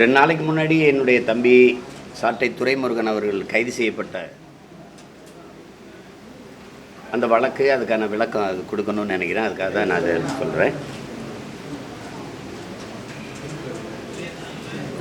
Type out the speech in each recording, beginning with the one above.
ரெண்டு நாளைக்கு முன்னாடி என்னுடைய தம்பி சாட்டை துரைமுருகன் அவர்கள் கைது செய்யப்பட்ட அந்த வழக்கு அதுக்கான விளக்கம் அது கொடுக்கணும்னு நினைக்கிறேன். அதுக்காக தான் நான் அதை சொல்கிறேன்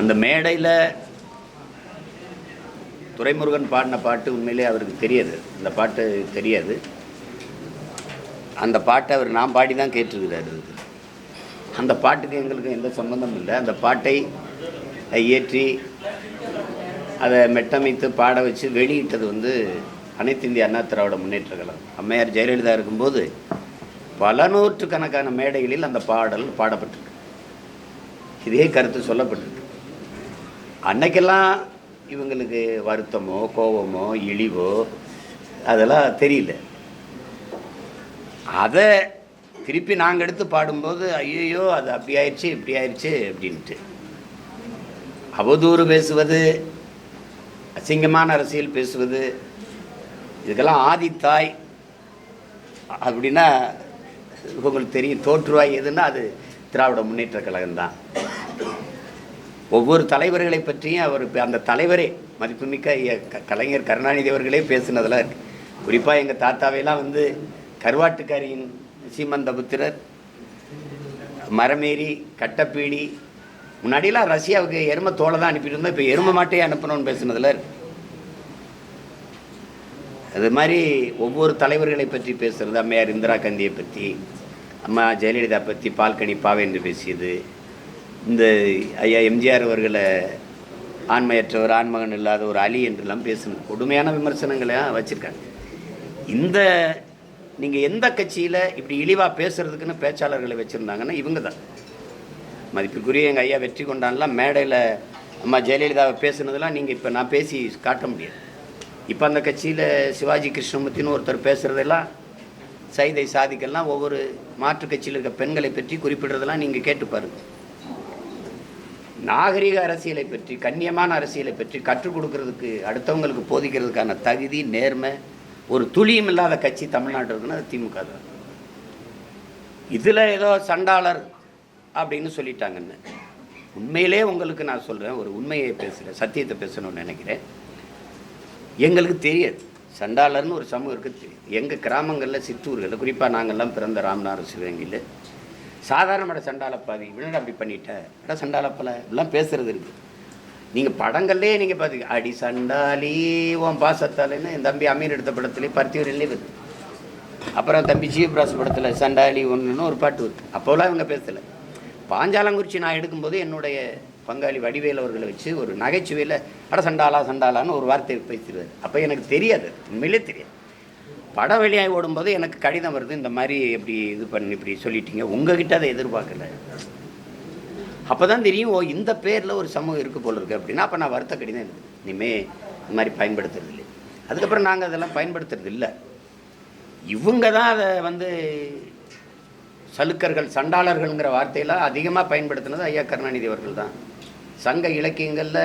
அந்த மேடையில் துரைமுருகன் பாடின பாட்டு உண்மையிலே அவருக்கு தெரியாது. அந்த பாட்டு தெரியாது. அந்த பாட்டை அவர் நான் பாடி தான் கேட்டிருக்கிறார். அந்த பாட்டுக்கு எங்களுக்கு எந்த சம்மந்தமும் இல்லை. அந்த பாட்டை இயற்றி அதை மெட்டமைத்து பாட வச்சு வெளியிட்டது வந்து அனைத்து இந்திய அண்ணா திராவிட முன்னேற்ற கழகம். அம்மையார் ஜெயலலிதா இருக்கும்போது பல நூற்றுக்கணக்கான மேடைகளில் அந்த பாடல் பாடப்பட்டிருக்கு. இதே கருத்து சொல்லப்பட்டிருக்கு. அன்னைக்கெல்லாம் இவங்களுக்கு வருத்தமோ கோபமோ இழிவோ அதெல்லாம் தெரியல. அதை திருப்பி நாங்கள் எடுத்து பாடும்போது ஐயோ அது அப்படி ஆயிடுச்சு இப்படி ஆயிடுச்சு அப்படின்ட்டு. அவதூறு பேசுவது அசிங்கமான அரசியல் பேசுவது இதுக்கெல்லாம் ஆதித்தாய் அப்படின்னா உங்களுக்கு தெரியும் தோற்றுவாய் எதுன்னா அது திராவிட முன்னேற்ற கழகம்தான். ஒவ்வொரு தலைவர்களை பற்றியும் அவர் அந்த தலைவரே மதிப்புமிக்க க- கலைஞர் கருணாநிதி அவர்களே பேசுனதெல்லாம் இருக்கு. குறிப்பாக எங்கள் தாத்தாவையெல்லாம் வந்து கருவாட்டுக்காரியின் சீமந்தபுத்திரர் மரமேறி கட்டப்பீடி முன்னாடியெல்லாம் ரஷ்யாவுக்கு எருமை தோலை தான் அனுப்பிட்டு இருந்தோம் இப்போ எருமை மாட்டையே அனுப்பணும்னு பேசுனதில். அது மாதிரி ஒவ்வொரு தலைவர்களை பற்றி பேசுகிறது அம்மையார் இந்திரா காந்தியை பற்றி அம்மா ஜெயலலிதா பற்றி பால்கனி பாவேந்து என்று பேசியது இந்த ஐயா எம்ஜிஆர் அவர்களை ஆண்மையற்றவர் ஆண்மகன் இல்லாத ஒரு அலி என்றெல்லாம் பேசணும் கொடுமையான விமர்சனங்களை வச்சுருக்காங்க. இந்த நீங்கள் எந்த கட்சியில் இப்படி இழிவாக பேசுகிறதுக்குன்னு பேச்சாளர்களை வச்சுருந்தாங்கன்னா இவங்க தான் மதிப்பிற்குரிய எங்கள் ஐயா வெற்றி கொண்டான்லாம் மேடையில் அம்மா ஜெயலலிதாவை பேசுனதெல்லாம் நீங்கள் இப்போ நான் பேசி காட்ட முடியாது. இப்போ அந்த கட்சியில் சிவாஜி கிருஷ்ணமூர்த்தின்னு ஒருத்தர் பேசுகிறதெல்லாம் சைதை சாதிக்கெல்லாம் ஒவ்வொரு மாற்றுக் கட்சியில் இருக்க பெண்களை பற்றி குறிப்பிடுறதெல்லாம் நீங்கள் கேட்டு பாருங்கள் நாகரிக அரசியலை பற்றி கண்ணியமான அரசியலை பற்றி கற்றுக் கொடுக்கறதுக்கு அடுத்தவங்களுக்கு போதிக்கிறதுக்கான தகுதி நேர்மை ஒரு துளியும் இல்லாத கட்சி தமிழ்நாட்டில் இருக்குன்னா அது திமுக தான் இதில் ஏதோ சண்டாளர் அப்படின்னு சொல்லிட்டாங்கன்னு. உண்மையிலே உங்களுக்கு நான் சொல்கிறேன் ஒரு உண்மையை பேசுகிறேன் சத்தியத்தை பேசணும்னு நினைக்கிறேன். எங்களுக்கு தெரியாது. சண்டாளர்னு ஒரு சமூகம் இருக்குது. தெரியும் எங்கள் கிராமங்களில் சித்தூர்களில் குறிப்பாக நாங்கள்லாம் பிறந்த ராமநாத சிவகங்கையில் சாதாரணமான சண்டாளப்பாதி வினடா அப்படி பண்ணிட்ட? அடா சண்டாளப்பல இப்படிலாம் பேசுகிறது இருக்குது நீங்கள் படங்கள்லேயே நீங்கள் பார்த்து அடி சண்டாலி உன் பாசத்தாலேன்னு என் தம்பி அமீர் எடுத்த படத்துலேயே பருத்தியூரிலே வருது. அப்புறம் தம்பி ஜீவபிராஸ் படத்தில் சண்டாலி ஒன்றுன்னு ஒரு பாட்டு வருது. அப்போலாம் இவங்க பேசலை. பாஞ்சாலங்குறிச்சி நான் எடுக்கும்போது என்னுடைய பங்காளி வடிவேல் அவர்களை வச்சு ஒரு நகைச்சுவையில் அட சண்டாலா சண்டாலான்னு ஒரு வார்த்தை பேசிடுவார். அப்போ எனக்கு தெரியாது உண்மையிலே தெரியாது. படம் வெளியாகி ஓடும்போது எனக்கு கடிதம் வருது இந்த மாதிரி இப்படி இது பண்ணி இப்படி சொல்லிட்டீங்க. உங்ககிட்ட அதை எதிர்பார்க்கல. அப்போ தான் தெரியும் ஓ இந்த பேரில் ஒரு சமூகம் இருக்கு போல் இருக்குது அப்படின்னா அப்போ நான் வருத்த கடிதம் எழுது இனிமே இந்த மாதிரி பயன்படுத்துறது இல்லை. அதுக்கப்புறம் நாங்கள் அதெல்லாம் பயன்படுத்துறது இல்லை. இவங்க தான் அதை வந்து சலுக்கர்கள் சண்டாளர்கள்ங்கிற வார்த்தையெல்லாம் அதிகமாக பயன்படுத்தினது ஐயா கருணாநிதி அவர்கள் தான் சங்க இலக்கியங்களில்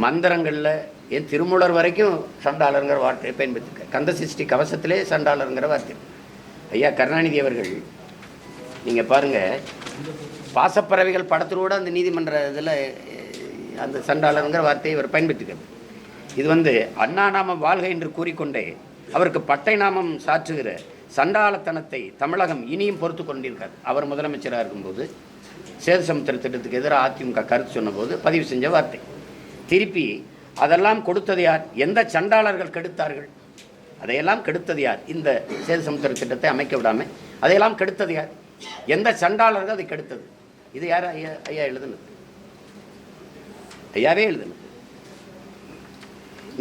மந்திரங்களில் என் திருமூலர் வரைக்கும் சண்டாளருங்கிற வார்த்தையை பயன்படுத்திருக்க கந்த சிருஷ்டி கவசத்திலே சண்டாளருங்கிற வார்த்தை. ஐயா கருணாநிதி அவர்கள் நீங்கள் பாருங்கள் பாசப்பறவைகள் படத்திலோட அந்த நீதிமன்ற இதில் அந்த சண்டாளருங்கிற வார்த்தையை இவர் பயன்படுத்திக்கிறது இது வந்து அண்ணா நாமம் வாழ்க என்று கூறிக்கொண்டே அவருக்கு பட்டை நாமம் சாற்றுகிற சண்டாளத்தனத்தை தமிழகம் இனியும் பொறுத்து கொண்டிருக்காது அவர் முதலமைச்சராக இருக்கும்போது சேதுசமுத்திர திட்டத்துக்கு எதிராக அதிமுக கருத்து சொன்னபோது பதிவு செஞ்ச வார்த்தை. திருப்பி அதெல்லாம் கொடுத்தது யார்? எந்த சண்டாளர்கள் கெடுத்தார்கள்? அதையெல்லாம் கெடுத்தது யார்? இந்த சேது சமுத்திர திட்டத்தை அமைக்க விடாமல் அதையெல்லாம் கெடுத்தது யார்? எந்த சண்டாளர்கள் அதை கெடுத்தது? இது யார் ஐயா ஐயா எழுதுனது? ஐயாவே எழுதுனது.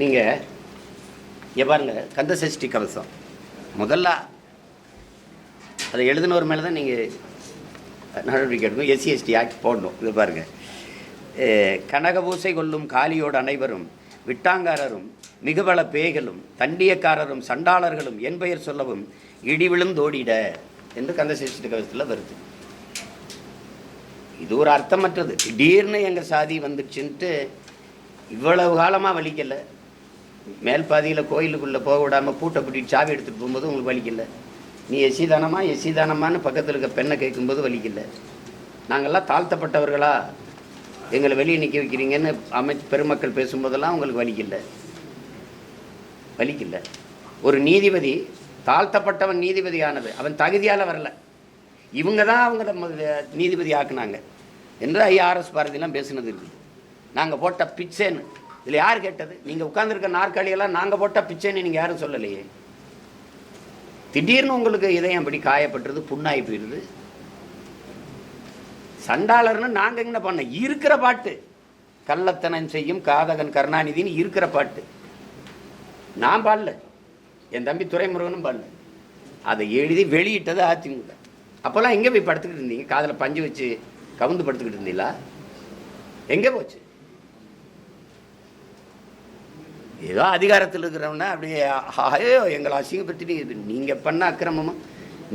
நீங்கள் இங்கே கந்த சஷ்டி கவசம். முதல்ல அதை எழுதினவர் மேலே தான் நீங்கள் நடவடிக்கை எடுக்கணும். எஸ்சி எஸ்டி ஆக்ட் போடணும். இது பாருங்கள் கனகபூசை கொள்ளும் காலியோடு அனைவரும் விட்டாங்காரரும் மிகுபல பேய்களும் தண்டியக்காரரும் சண்டாளர்களும் என் பெயர் சொல்லவும் இடிவிழும் தோடிட என்று கந்தசேஷ்டி கவசத்தில் வருது. இது ஒரு அர்த்தமற்றது. திடீர்னு எங்கள் சாதி வந்துச்சுன்ட்டு இவ்வளவு காலமாக வலிக்கலை. மேல் பாதியில் கோயிலுக்குள்ளே போக விடாமல் பூட்டை பூட்டிட்டு சாவி எடுத்துகிட்டு போகும்போது உங்களுக்கு வலிக்கலை. நீ எசிதானமா தானமா பக்கத்தில் இருக்க பெண்ணை கேட்கும்போது வலிக்கல. நாங்கள்லாம் தாழ்த்தப்பட்டவர்களா? எங்களை வெளியே நிற்க வைக்கிறீங்கன்னு அமை பெருமக்கள் பேசும்போதெல்லாம் உங்களுக்கு வலிக்கல. வலிக்கல. ஒரு நீதிபதி தாழ்த்தப்பட்டவன் நீதிபதி ஆனது அவன் தகுதியால் வரல. இவங்க தான் அவங்கள நீதிபதி ஆக்குனாங்க. என்று ஐஆர்எஸ் பாரதியெல்லாம் பேசுனது இருக்குது நாங்கள் போட்ட பிச்சைன்னு. இதில் யார் கேட்டது? நீங்கள் உட்காந்துருக்க நாற்காலியெல்லாம் நாங்கள் போட்ட பிச்சைன்னு நீங்கள் யாரும் சொல்லலையே. திடீர்னு உங்களுக்கு இதயம் அப்படி காயப்பட்டுருது புண்ணாகி போயிடுது சண்டாளர்னு நாங்கள் என்ன பண்ண இருக்கிற பாட்டு. கள்ளத்தனம் செய்யும் காதகன் கருணாநிதின்னு இருக்கிற பாட்டு. நான் பாடல. என் தம்பி துரைமுருகனும் பாடல. அதை எழுதி வெளியிட்டது அதிமுக. அப்போல்லாம் எங்கே போய் படுத்துக்கிட்டு இருந்தீங்க? காதில் பஞ்சு வச்சு கவுந்து படுத்துக்கிட்டு இருந்தீங்களா? எங்கே போச்சு? ஏதோ அதிகாரத்தில் இருக்கிறவனா அப்படியே ஐயோ எங்களை அசிங்கப்படுத்திட்டு நீங்கள் பண்ண அக்கிரமமாக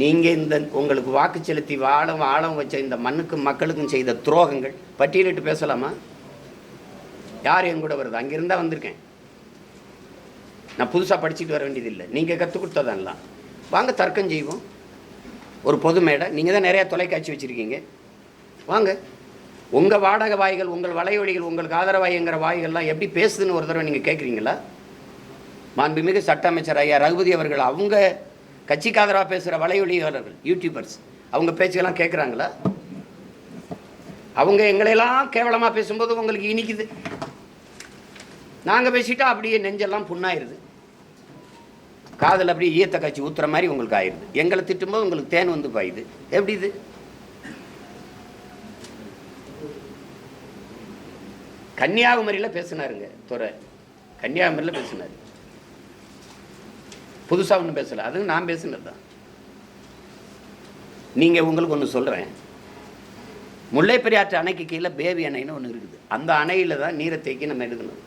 நீங்கள் இந்த உங்களுக்கு வாக்கு செலுத்தி வாழம் வாழம் வச்ச இந்த மண்ணுக்கும் மக்களுக்கும் செய்த துரோகங்கள் பட்டியலிட்டு பேசலாமா? யார் என் கூட வருது? அங்கிருந்தா வந்திருக்கேன். நான் புதுசாக படிச்சுட்டு வர வேண்டியதில்லை. நீங்கள் கற்றுக் கொடுத்ததெல்லாம் வாங்க தர்க்கம் செய்வோம். ஒரு பொது மேடை. நீங்கள் தான் நிறையா தொலைக்காட்சி வச்சுருக்கீங்க. வாங்க. உங்கள் வாடகை வாய்கள் உங்கள் வலையொலிகள் உங்களுக்கு ஆதரவாய்ங்கிற வாய்கள்லாம் எப்படி பேசுதுன்னு ஒரு தடவை நீங்கள் கேட்குறீங்களா மாண்புமிகு சட்ட அமைச்சர் ஐயா ரகுபதி அவர்கள் அவங்க கட்சிக்கு ஆதரவாக பேசுகிற வலையொலியாளர்கள் யூடியூபர்ஸ் அவங்க பேச்சுக்கெல்லாம் கேட்குறாங்களா அவங்க எங்களையெல்லாம் கேவலமாக பேசும்போது உங்களுக்கு இனிக்குது. நாங்கள் பேசிட்டா அப்படியே நெஞ்செல்லாம் புண்ணாயிருது. காதில் அப்படியே ஈயத்தை காய்ச்சி ஊத்துற மாதிரி உங்களுக்கு ஆயிடுது எங்களை திட்டும்போது உங்களுக்கு தேன் வந்து பாயுது. எப்படி இது? கன்னியாகுமரியில் பேசினாருங்க துறை கன்னியாகுமரியில் பேசினார். புதுசாக ஒன்றும் பேசலை. அது நான் பேசினது தான் நீங்கள் உங்களுக்கு ஒன்று சொல்கிறேன் முல்லை பெரியாற்று அணைக்கு கீழே பேபி அணைன்னு ஒன்று இருக்குது. அந்த அணையில் தான் நீரை தேக்கி நம்ம எடுக்கணும்.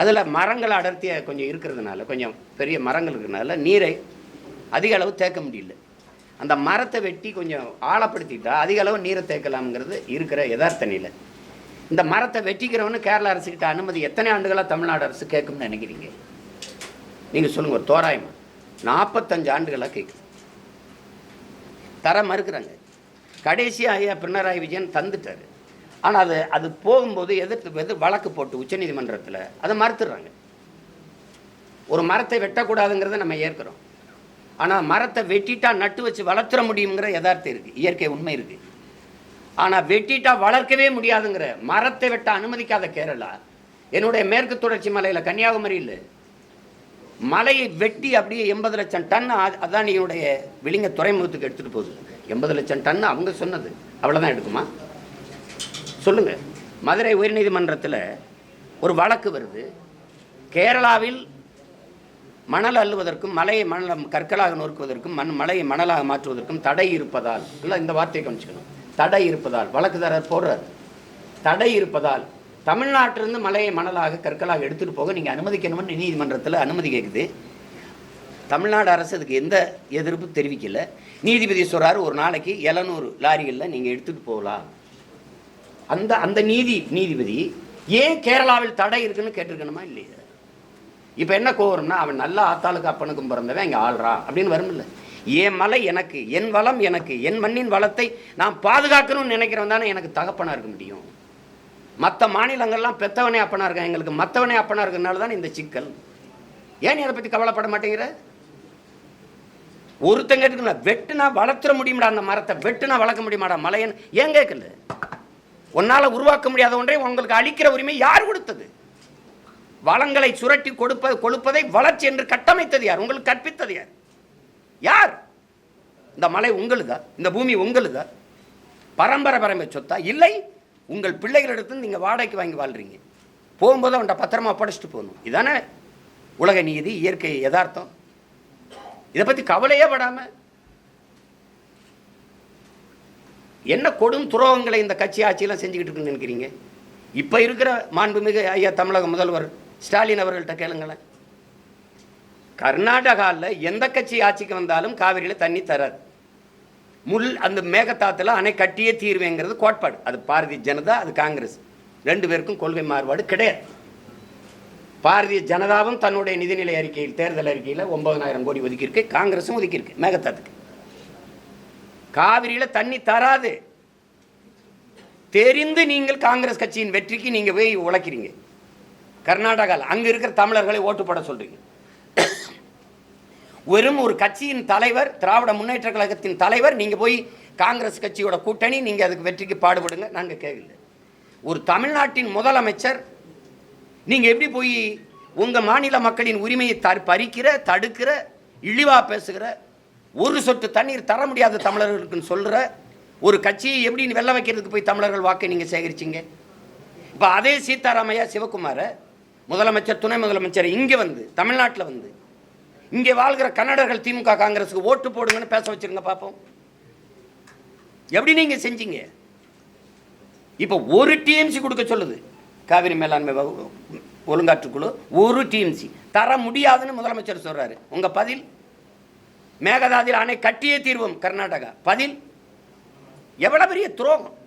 அதில் மரங்கள் அடர்த்தியாக கொஞ்சம் இருக்கிறதுனால கொஞ்சம் பெரிய மரங்கள் இருக்கிறதுனால நீரை அதிக அளவு தேக்க முடியல. அந்த மரத்தை வெட்டி கொஞ்சம் ஆழப்படுத்திட்டால் அதிக அளவு நீரை தேக்கலாம்ங்கிறது இருக்கிற யதார்த்த நிலை இந்த மரத்தை வெட்டிக்கிறவனு கேரள அரசுக்கிட்ட அனுமதி எத்தனை ஆண்டுகளாக தமிழ்நாடு அரசு கேட்கும்னு நினைக்கிறீங்க? நீங்கள் சொல்லுங்கள் ஒரு தோராயமா. நாற்பத்தஞ்சு ஆண்டுகளாக கேட்குது தர மறுக்கிறாங்க. கடைசியாக ஐயா பினராயி விஜயன் தந்துட்டார். ஆனால் அது அது போகும்போது எதிர்த்து எதிர் வழக்கு போட்டு உச்சநீதிமன்றத்தில் அதை மறுத்துடுறாங்க. ஒரு மரத்தை வெட்டக்கூடாதுங்கிறத நம்ம ஏற்கிறோம். ஆனால் மரத்தை வெட்டிட்டா நட்டு வச்சு வளர்த்துற முடியுங்கிற யதார்த்தம் இருக்குது இயற்கை உண்மை இருக்குது ஆனால் வெட்டிட்டா வளர்க்கவே முடியாதுங்கிற மரத்தை வெட்ட அனுமதிக்காத கேரளா. என்னுடைய மேற்கு தொடர்ச்சி மலையில் கன்னியாகுமரியில் மலையை வெட்டி அப்படியே எண்பது லட்சம் டன் அதான் என்னுடைய விளிங்க துறைமுகத்துக்கு எடுத்துகிட்டு போகுது. எண்பது லட்சம் டன் அவங்க சொன்னது. அவ்வளோதான் எடுக்குமா? சொல்லுங்க. மதுரை உயர்நீதிமன்றத்தில் ஒரு வழக்கு வருது. கேரளாவில் மணல் அள்ளுவதற்கும் மலையை மணல் கற்களாக நொறுக்குவதற்கும் மண் மலையை மணலாக மாற்றுவதற்கும் தடை இருப்பதால் இல்லை இந்த வார்த்தையை கவனிச்சுக்கணும். தடை இருப்பதால் வழக்குதாரர் போடுறார். தடை இருப்பதால் தமிழ்நாட்டிலிருந்து மலையை மணலாக கற்களாக எடுத்துகிட்டு போக நீங்கள் அனுமதிக்கணும்னு நீதிமன்றத்தில் அனுமதி கேட்குது தமிழ்நாடு அரசு அதுக்கு எந்த எதிர்ப்பு தெரிவிக்கல. நீதிபதி சொல்கிறார் ஒரு நாளைக்கு எழுநூறு லாரிகளில் நீங்கள் எடுத்துகிட்டு போகலாம். அந்த அந்த நீதி நீதிபதி ஏன் கேரளாவில் தடை இருக்குன்னு கேட்டிருக்கணுமா இல்லையா? இப்போ என்ன கோவரம்னா அவன் நல்ல ஆத்தாளுக்கு அப்பனுக்கும் பிறந்தவன் இங்கே ஆள்றான் அப்படின்னு வரும்ல. என் மலை எனக்கு என் வளம் எனக்கு என் மண்ணின் வளத்தை நான் பாதுகாக்கணும்னு நினைக்கிறவன் தானே எனக்கு தகப்பனாக இருக்க முடியும். மற்ற மாநிலங்கள்லாம் பெத்தவனே அப்பனா இருக்கான். எங்களுக்கு மற்றவனே அப்பனா இருக்கிறனால தான் இந்த சிக்கல். ஏன் நீ அதை பற்றி கவலைப்பட மாட்டேங்கிற? ஒருத்தங்க கேட்டுக்கல வெட்டுனா வளர்த்துற முடியுமாடா அந்த மரத்தை? வெட்டுனா வளர்க்க முடியுமாடா மலையன்? ஏன் கேட்கல? உன்னால் உருவாக்க முடியாத ஒன்றை உங்களுக்கு அழிக்கிற உரிமை யார் கொடுத்தது? வளங்களை சுரட்டி கொடுப்பது கொடுப்பதை வளர்ச்சி என்று கட்டமைத்தது யார்? உங்களுக்கு கற்பித்தது யார்? யார்? இந்த மலை உங்களுதா? இந்த பூமி உங்களுதா? பரம்பரை பரம்பரை சொத்தா? இல்லை. உங்கள் பிள்ளைகளிடத்து நீங்கள் வாடகைக்கு வாங்கி வாழ்றீங்க. போகும்போது அவன்கிட்ட பத்திரமா படைச்சிட்டு போகணும். இதானே உலக நீதி இயற்கை யதார்த்தம். இதை பற்றி கவலையே படாமல் என்ன கொடும் துரோகங்களை இந்த கட்சி ஆட்சியெல்லாம் செஞ்சுக்கிட்டு இருக்குன்னு நினைக்கிறீங்க? இப்போ இருக்கிற மாண்புமிகு ஐயா தமிழக முதல்வர் ஸ்டாலின் அவர்கள்ட்ட கேளுங்களேன். கர்நாடகாவில் எந்த கட்சி ஆட்சிக்கு வந்தாலும் காவிரியில் தண்ணி தராது. முள் அந்த மேகத்தாத்துல அணை கட்டியே தீர்வேங்கிறது கோட்பாடு. அது பாரதிய ஜனதா அது காங்கிரஸ். ரெண்டு பேருக்கும் கொள்கை மாறுபாடு கிடையாது. பாரதிய ஜனதாவும் தன்னுடைய நிதிநிலை அறிக்கையில் தேர்தல் அறிக்கையில் ஒன்பதனாயிரம் கோடி ஒதுக்கியிருக்கு. காங்கிரஸும் ஒதுக்கியிருக்கு மேகத்தாத்துக்கு காவிரியில் தண்ணி தராது. தெரிந்து நீங்கள் காங்கிரஸ் கட்சியின் வெற்றிக்கு நீங்கள் போய் உழைக்கிறீங்க. கர்நாடகாவில் அங்கே இருக்கிற தமிழர்களை ஓட்டு போட சொல்கிறீங்க வெறும் ஒரு கட்சியின் தலைவர் திராவிட முன்னேற்ற கழகத்தின் தலைவர் நீங்கள் போய் காங்கிரஸ் கட்சியோட கூட்டணி நீங்கள் அதுக்கு வெற்றிக்கு பாடுபடுங்க நாங்கள் கேட்கல ஒரு தமிழ்நாட்டின் முதலமைச்சர் நீங்கள் எப்படி போய் உங்கள் மாநில மக்களின் உரிமையை தர் பறிக்கிற தடுக்கிற இழிவாக பேசுகிற ஒரு சொட்டு தண்ணீர் தர முடியாத தமிழர்களுக்குன்னு சொல்கிற ஒரு கட்சியை எப்படி வெள்ள வைக்கிறதுக்கு போய் தமிழர்கள் வாக்கை நீங்கள் சேகரிச்சீங்க? இப்போ அதே சீதாராமையா சிவகுமார முதலமைச்சர் துணை முதலமைச்சர் இங்கே வந்து தமிழ்நாட்டில் வந்து இங்கே வாழ்கிற கன்னடர்கள் திமுக காங்கிரஸுக்கு ஓட்டு போடுங்கன்னு பேச வச்சிருங்க பார்ப்போம் எப்படி நீங்கள் செஞ்சீங்க? இப்போ ஒரு டிஎம்சி கொடுக்க சொல்லுது. காவிரி மேலாண்மை வகு- ஒழுங்காற்றுக்குழு ஒரு டிஎம்சி தர முடியாதுன்னு முதலமைச்சர் சொல்கிறாரு உங்கள் பதில்? மேகதாதியில் அணை கட்டியே தீர்வோம் கர்நாடகா. பதில்? எவ்வளோ பெரிய துரோகம்.